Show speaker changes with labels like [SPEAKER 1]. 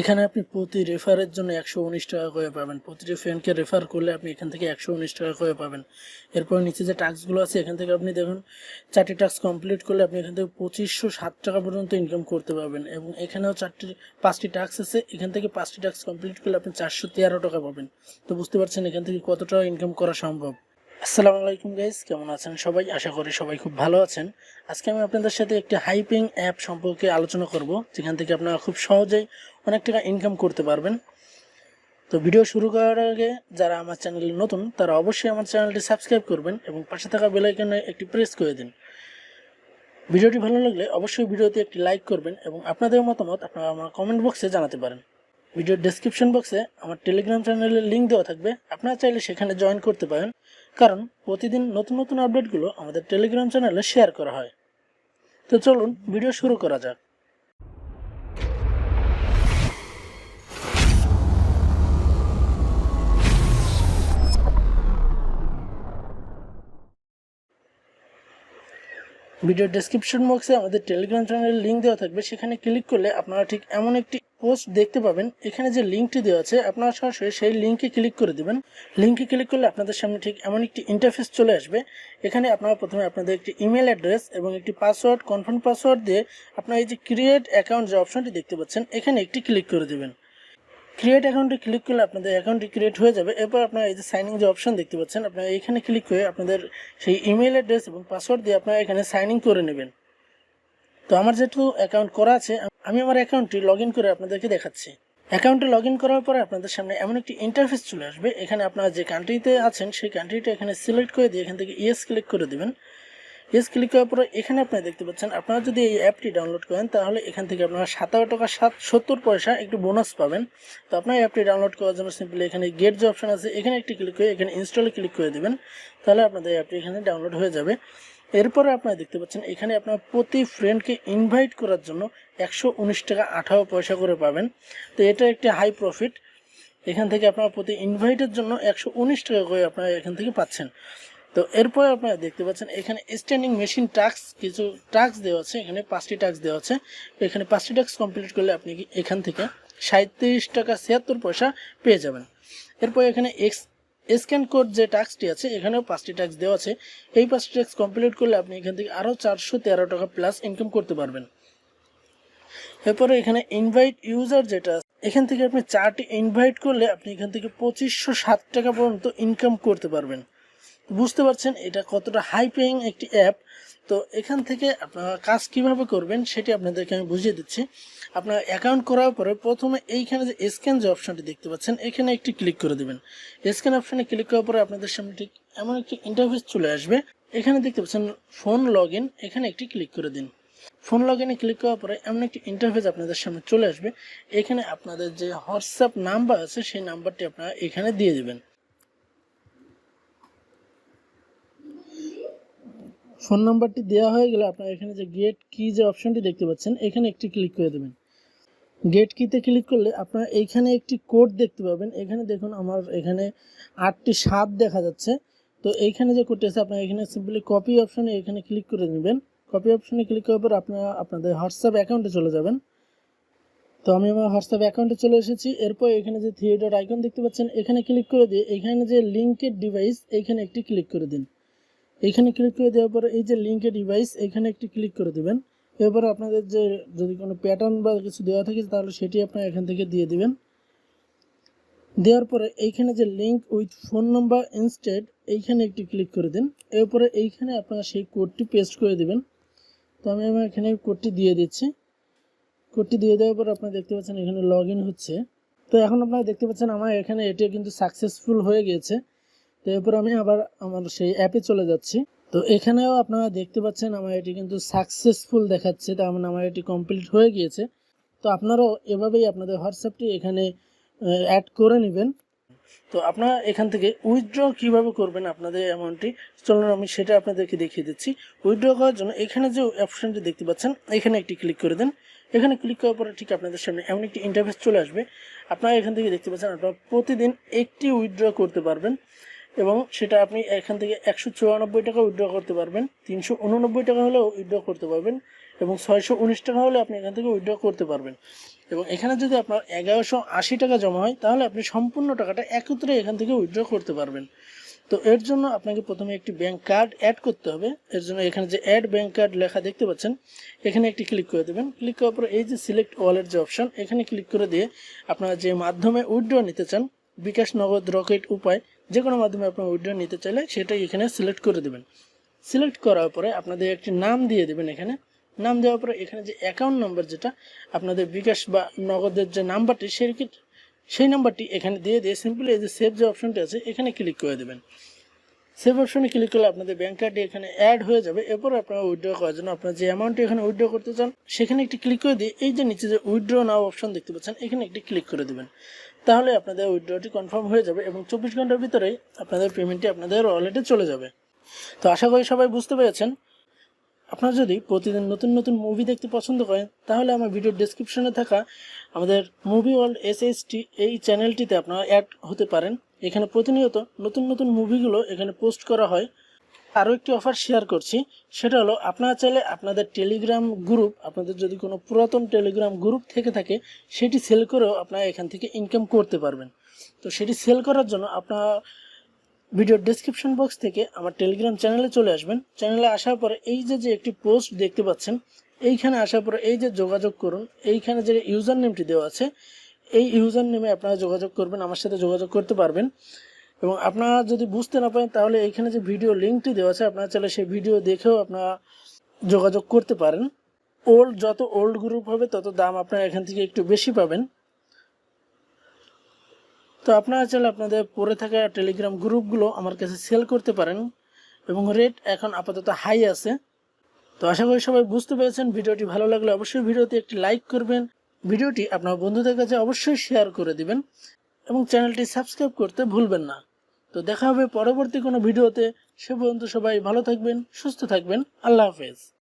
[SPEAKER 1] এখানে আপনি প্রতি রেফারের জন্য একশো উনিশ টাকা করে পাবেন। প্রতিটি ফ্রেন্ডকে রেফার করলে আপনি এখান থেকে একশো উনিশ টাকা করে পাবেন। এরপর নিচে যে টাস্কগুলো আছে, এখান থেকে আপনি দেখুন, চারটি টাস্ক কমপ্লিট করলে আপনি এখান থেকে পঁচিশশো সাত টাকা পর্যন্ত ইনকাম করতে পারবেন এবং এখানেও চারটি, পাঁচটি টাস্ক আছে, এখান থেকে পাঁচটি টাস্ক কমপ্লিট করলে আপনি চারশো তেরো টাকা পাবেন। তো বুঝতে পারছেন এখান থেকে কত টাকা ইনকাম করা সম্ভব? আসসালামু আলাইকুম গাইস কেমন আছেন সবাই? আশা করি সবাই খুব ভালো আছেন। আজকে আমি আপনাদের সাথে একটি হাইপিং অ্যাপ সম্পর্কে আলোচনা করব, যেখান থেকে আপনারা খুব সহজেই অনেক টাকা ইনকাম করতে পারবেন। তো ভিডিও শুরু করার আগে যারা আমার চ্যানেলে নতুন, তারা অবশ্যই আমার চ্যানেলটি সাবস্ক্রাইব করবেন এবং পাশে থাকা বেলাইকনে একটি প্রেস করে দিন। ভিডিওটি ভালো লাগলে অবশ্যই ভিডিওতে একটি লাইক করবেন এবং আপনাদের মতামত আপনারা আমার কমেন্ট বক্সে জানাতে পারেন। ভিডিওর ডেসক্রিপশন বক্সে আমার টেলিগ্রাম চ্যানেলের লিঙ্ক দেওয়া থাকবে। আপনারা চাইলে সেখানে জয়েন করতে পারেন। কারণ প্রতিদিন নতুন নতুন আপডেটগুলো আমাদের টেলিগ্রাম চ্যানেলে শেয়ার করা হয়। তো চলুন ভিডিও শুরু করা যাক। ভিডিও ডেসক্রিপশন বক্সে আমাদের টেলিগ্রাম চ্যানেলের লিঙ্ক দেওয়া থাকবে। সেখানে ক্লিক করলে আপনারা ঠিক এমন একটি পোস্ট দেখতে পাবেন। এখানে যে লিঙ্কটি দেওয়া আছে, আপনারা সরাসরি সেই লিঙ্কে ক্লিক করে দিবেন। লিঙ্কে ক্লিক করলে আপনাদের সামনে ঠিক এমন একটি ইন্টারফেস চলে আসবে। এখানে আপনারা প্রথমে আপনাদের একটি ইমেল অ্যাড্রেস এবং একটি পাসওয়ার্ড কনফার্ম পাসওয়ার্ড দিয়ে আপনারা এই যে ক্রিয়েট অ্যাকাউন্ট যে অপশনটি দেখতে পাচ্ছেন, এখানে একটি ক্লিক করে দিবেন। ক্রিয়েট অ্যাকাউন্টে ক্লিক করলে আপনাদের অ্যাকাউন্টটি ক্রিয়েট হয়ে যাবে। এরপর আপনারা এই যে সাইনিং যে অপশন দেখতে পাচ্ছেন, আপনারা এখানে ক্লিক করে আপনাদের সেই ইমেল অ্যাড্রেস এবং পাসওয়ার্ড দিয়ে আপনারা এখানে সাইন ইন করে নেবেন। তো আমার যেহেতু অ্যাকাউন্ট করা আছে, আমি আমার অ্যাকাউন্টটি লগ ইন করে আপনাদেরকে দেখাচ্ছি। অ্যাকাউন্টে লগ ইন করার পরে আপনাদের সামনে এমন একটি ইন্টারফেস চলে আসবে। এখানে আপনারা যে কান্ট্রিতে আছেন, সেই কান্ট্রিটা এখানে সিলেক্ট করে দিয়ে এখান থেকে ইয়েস ক্লিক করে দিবেন। ইয়েস ক্লিক করার পরে এখানে আপনারা দেখতে পাচ্ছেন, আপনারা যদি এই অ্যাপটি ডাউনলোড করেন, তাহলে এখান থেকে আপনারা সাতারো টাকা সাত সত্তর পয়সা একটু বোনাস পাবেন। তো আপনার অ্যাপটি ডাউনলোড করার জন্য সিম্পলি এখানে গেট যে অপশন আছে, এখানে একটি ক্লিক করে, এখানে ইনস্টলে ক্লিক করে দেবেন। তাহলে আপনাদের অ্যাপটি এখানে ডাউনলোড হয়ে যাবে। এরপরে আপনারা দেখতে পাচ্ছেন, এখানে আপনার প্রতি ফ্রেন্ডকে ইনভাইট করার জন্য একশো উনিশ টাকা আঠারো পয়সা করে পাবেন। তো এটা একটি হাই প্রফিট এখান থেকে আপনার প্রতি ইনভাইটের জন্য একশো উনিশ টাকা করে আপনারা এখান থেকে পাচ্ছেন। তো এরপর আপনারা দেখতে পাচ্ছেন, এখানে স্ট্যান্ডিং মেশিন টাস্ক কিছু টাস্ক দেওয়া আছে, এখানে পাঁচটি টাস্ক দেওয়া আছে। এখানে পাঁচটি টাস্ক কমপ্লিট করলে আপনি এখান থেকে সাঁত্রিশ টাকা ছিয়াত্তর পয়সা পেয়ে যাবেন। এরপর এখানে এক্স স্ক্যান কোড যে টাস্কটি আছে, এখানেও পাঁচটি টাস্ক দেওয়া আছে। এই পাঁচটি টাস্ক কমপ্লিট করলে আপনি এখান থেকে আরও চারশো তেরো টাকা প্লাস ইনকাম করতে পারবেন। এরপরে এখানে ইনভাইট ইউজার যেটা এখান থেকে আপনি চারটি ইনভাইট করলে আপনি এখান থেকে পঁচিশশো ষাট টাকা পর্যন্ত ইনকাম করতে পারবেন। বুঝতে পারছেন এটা কতটা হাই পেইং একটি অ্যাপ তো এখান থেকে আপনারা কাজ কীভাবে করবেন সেটি আপনাদেরকে আমি বুঝিয়ে দিচ্ছি। আপনার অ্যাকাউন্ট করার পরে প্রথমে এইখানে যে স্ক্যান যে অপশনটি দেখতে পাচ্ছেন, এখানে একটি ক্লিক করে দেবেন। স্ক্যান অপশনে ক্লিক করার পরে আপনাদের সামনে ঠিক এমন একটি ইন্টারফেস চলে আসবে। এখানে দেখতে পাচ্ছেন ফোন লগ এখানে একটি ক্লিক করে দিন। ফোন লগ ইনে ক্লিক করার পরে এমন একটি ইন্টারফেস আপনাদের সামনে চলে আসবে। এখানে আপনাদের যে হোয়াটসঅ্যাপ নাম্বার আছে, সেই নাম্বারটি আপনারা এখানে দিয়ে দেবেন। ফোন নাম্বারটি দেওয়া হয়ে গেলে আপনার এখানে যে গেট কি যে অপশনটি দেখতে পাচ্ছেন, এখানে একটি ক্লিক করে দেবেন। গেট কিতে ক্লিক করলে আপনারা এইখানে একটি কোড দেখতে পাবেন। এখানে দেখুন আমার এখানে আটটি সাত দেখা যাচ্ছে। তো এইখানে যে কোডটি আছে, আপনারা এখানে সিম্পলি কপি অপশনে এখানে ক্লিক করে নেবেন। কপি অপশনে ক্লিক করার পর আপনারা আপনাদের হোয়াটসঅ্যাপ অ্যাকাউন্টে চলে যাবেন। তো আমি আমার হোয়াটসঅ্যাপ অ্যাকাউন্টে চলে এসেছি। এরপর এখানে যে ডট আইকন দেখতে পাচ্ছেন, এখানে ক্লিক করে দিয়ে এখানে যে লিঙ্কের ডিভাইস এখানে একটি ক্লিক করে দিন। এখানে ক্লিক করে দেওয়ার পরে এই যে লিঙ্কের ডিভাইস এখানে একটি ক্লিক করে দেবেন। এরপর আপনাদের যে যদি কোনো প্যাটার্ন বা কিছু দেওয়া থাকে, তাহলে সেটি আপনারা এখান থেকে দিয়ে দিবেন। দেওয়ার পরে এইখানে যে link with phone number instead এইখানে একটি ক্লিক করে দিন। এরপরে এইখানে আপনারা সেই কোডটি পেস্ট করে দিবেন। তো আমি আমার এখানে কোডটি দিয়ে দিচ্ছি। কোডটি দিয়ে দেওয়ার পর আপনারা দেখতে পাচ্ছেন এখানে লগ হচ্ছে। তো এখন আপনারা দেখতে পাচ্ছেন আমার এখানে এটি কিন্তু সাকসেসফুল হয়ে গিয়েছে। তো এরপর আমি আবার আমার সেই অ্যাপে চলে যাচ্ছি। তো এখানেও আপনারা দেখতে পাচ্ছেন আমার এটি কিন্তু সাকসেসফুল দেখাচ্ছে, তার মানে আমার এটি কমপ্লিট হয়ে গিয়েছে। তো আপনারাও এভাবেই আপনাদের হোয়াটসঅ্যাপটি এখানে অ্যাড করে নেবেন। তো আপনারা এখান থেকে উইথড্র কীভাবে করবেন আপনাদের অ্যামাউন্টটি চলুন আমি সেটা আপনাদেরকে দেখিয়ে দিচ্ছি। উইথড্র করার জন্য এখানে যে অপশনটি দেখতে পাচ্ছেন, এখানে একটি ক্লিক করে দেন। এখানে ক্লিক করার পরে ঠিক আপনাদের সামনে এমন একটি ইন্টারফেস চলে আসবে। আপনারা এখান থেকে দেখতে পাচ্ছেন আপনারা প্রতিদিন একটি উইথড্র করতে পারবেন। এবং সেটা আপনি এখান থেকে একশো চুরানব্বই টাকা উইথড্র করতে পারবেন, তিনশো উননব্বই টাকা হলেও উইথড্র করতে পারবেন, এবং ছয়শো উনিশ টাকা হলে আপনি এখান থেকে উইথড্র করতে পারবেন। এবং এখানে যদি আপনার এগারোশো আশি টাকা জমা হয়, তাহলে আপনি সম্পূর্ণ টাকাটা একত্রে এখান থেকে উইথড্র করতে পারবেন। তো এর জন্য আপনাকে প্রথমে একটি ব্যাংক কার্ড অ্যাড করতে হবে। এর জন্য এখানে যে অ্যাড ব্যাংক কার্ড লেখা দেখতে পাচ্ছেন, এখানে একটি ক্লিক করে দেবেন। ক্লিক করার পর এই যে সিলেক্ট ওয়ালেট যে অপশন এখানে ক্লিক করে দিয়ে আপনারা যে মাধ্যমে উইথড্র নিতে চান, বিকাশ নগদ রকেট উপায় যে কোনো মাধ্যমে আপনার উইথড্র নিতে চাইলে সেটাই এখানে সিলেক্ট করে দেবেন। সিলেক্ট করার পরে আপনাদের একটি নাম দিয়ে দেবেন এখানে। নাম দেওয়ার পরে এখানে যে অ্যাকাউন্ট নাম্বার যেটা, আপনাদের বিকাশ বা নগদের যে নাম্বারটি, সেই সেই নাম্বারটি এখানে দিয়ে দিয়ে সিম্পলি এই যে সেভ যে অপশনটি আছে, এখানে ক্লিক করে দেবেন। সেভ অপশনে ক্লিক করলে আপনাদের ব্যাংক কার্ডটি এখানে অ্যাড হয়ে যাবে। এরপর আপনারা উইথড্র করার জন্য আপনার যে অ্যামাউন্টটি এখানে উইথড্র করতে চান, সেখানে একটি ক্লিক করে দিয়ে এই যে নিচে যে উইথড্র নাও অপশন দেখতে পাচ্ছেন, এখানে একটি ক্লিক করে দেবেন। তাহলে আপনাদের উইথড্রটি কনফার্ম হয়ে যাবে এবং চব্বিশ ঘণ্টার ভিতরেই আপনাদের পেমেন্টটি আপনাদের ওয়ালেটে চলে যাবে। তো আশা করি সবাই বুঝতে পেরেছেন। আপনারা যদি প্রতিদিন নতুন নতুন মুভি দেখতে পছন্দ করেন, তাহলে আমার ভিডিওর ডেসক্রিপশনে থাকা আমাদের movie world S S T এই চ্যানেলটিতে আপনারা অ্যাড হতে পারেন। এখানে প্রতিনিয়ত নতুন নতুন মুভিগুলো এখানে পোস্ট করা হয়। আরও একটি অফার শেয়ার করছি। সেটা হলো, আপনারা চাইলে আপনাদের টেলিগ্রাম গ্রুপ আপনাদের যদি কোনো পুরাতন টেলিগ্রাম গ্রুপ থেকে থাকে, সেটি সেল করেও আপনারা এখান থেকে ইনকাম করতে পারবেন। তো সেটি সেল করার জন্য আপনারা ভিডিও ডেসক্রিপশন বক্স থেকে আমার টেলিগ্রাম চ্যানেলে চলে আসবেন। চ্যানেলে আসার পরে এই যে যে একটি পোস্ট দেখতে পাচ্ছেন, এইখানে আসার পরে এই যে যোগাযোগ করুন, এইখানে যে ইউজার নেমটি দেওয়া আছে, এই ইউজার নেমে আপনারা যোগাযোগ করবেন, আমার সাথে যোগাযোগ করতে পারবেন। এবং আপনারা যদি বুঝতে না পারেন, তাহলে এখানে যে ভিডিও লিঙ্কটি দেওয়া আছে, আপনারা চাইলে সেই ভিডিও দেখেও আপনারা যোগাযোগ করতে পারেন। ওল্ড যত ওল্ড গ্রুপ হবে, তত দাম আপনারা এখান থেকে একটু বেশি পাবেন। তো আপনারা চাইলে আপনাদের পড়ে থাকা টেলিগ্রাম গ্রুপগুলো আমার কাছে সেল করতে পারেন এবং রেট এখন আপাতত হাই আছে। তো আশা করি সবাই বুঝতে পেরেছেন, ভিডিওটি ভালো লাগলে অবশ্যই ভিডিওতে একটি লাইক করবেন। ভিডিওটি আপনার বন্ধুদের কাছে অবশ্যই শেয়ার করে দিবেন। এবং চ্যানেলটি সাবস্ক্রাইব করতে ভুলবেন না। তো দেখা হবে পরবর্তী কোনো ভিডিওতে। সে পর্যন্ত সবাই ভালো থাকবেন, সুস্থ থাকবেন। আল্লাহ হাফেজ।